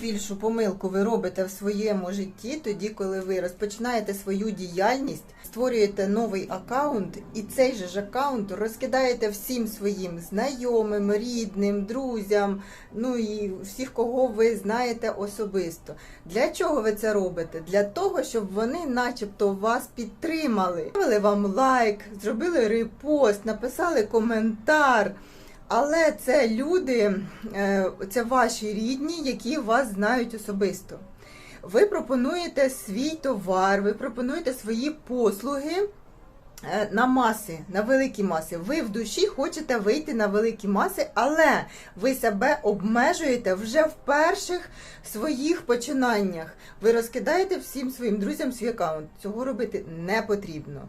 більшу помилку ви робите в своєму житті, тоді, коли ви розпочинаєте свою діяльність, створюєте новий аккаунт, і цей же ж аккаунт розкидаєте всім своїм знайомим, рідним, друзям, ну і всіх, кого ви знаєте особисто. Для чого ви це робите? Для того, щоб вони, начебто, вас підтримали. Ставили вам лайк, зробили репост, написали коментар. Але це люди, е, це ваші рідні, які вас знають особисто. Ви пропонуєте свій товар, ви пропонуєте свої послуги е, на маси, на великі маси. Ви в душі хочете вийти на великі маси, але ви себе обмежуєте вже в перших своїх починаннях. Ви розкидаєте всім своїм друзям свій аккаунт. Цього робити не потрібно.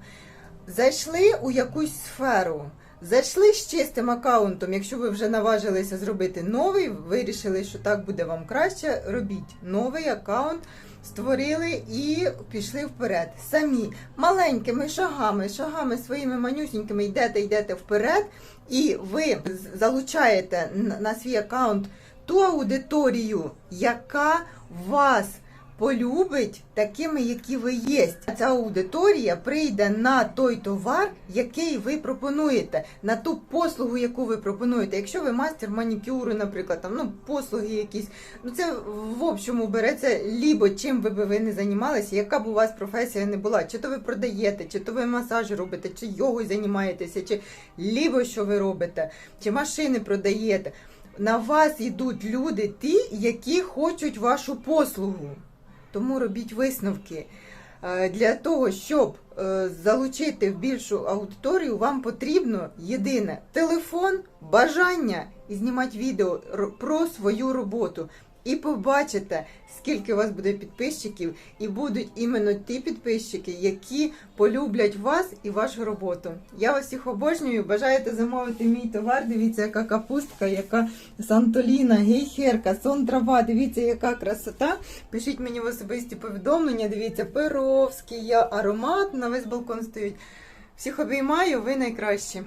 Зайшли у якусь сферу. Зайшли з чистим аккаунтом, якщо ви вже наважилися зробити новий, вирішили, що так буде вам краще, робіть новий аккаунт, створили і пішли вперед. Самі маленькими шагами, шагами своїми манюсінькими йдете, йдете вперед, і ви залучаєте на свій аккаунт ту аудиторію, яка вас полюбить такими, які ви є. Ця аудиторія прийде на той товар, який ви пропонуєте, на ту послугу, яку ви пропонуєте. Якщо ви мастер манікюру, наприклад, там ну послуги якісь, ну це в общому береться лібо чим би ви не займалися, яка б у вас професія не була, чи то ви продаєте, чи то ви масаж робите, чи йогою займаєтеся, чи лібо що ви робите, чи машини продаєте. На вас йдуть люди, ті, які хочуть вашу послугу. Тому робіть висновки. Е, Для того, щоб е, залучити в більшу аудиторію, вам потрібно єдине телефон, бажання і знімати відео про свою роботу. І побачите, скільки у вас буде підписчиків, і будуть іменно ті підписчики, які полюблять вас і вашу роботу. Я вас всіх обожнюю. Бажаєте замовити мій товар? Дивіться, яка капустка, яка сантоліна, гейхерка, сон трава. Дивіться, яка красота. Пишіть мені в особисті повідомлення. Дивіться, перовський, я аромат на весь балкон стоїть. Всіх обіймаю, ви найкращі.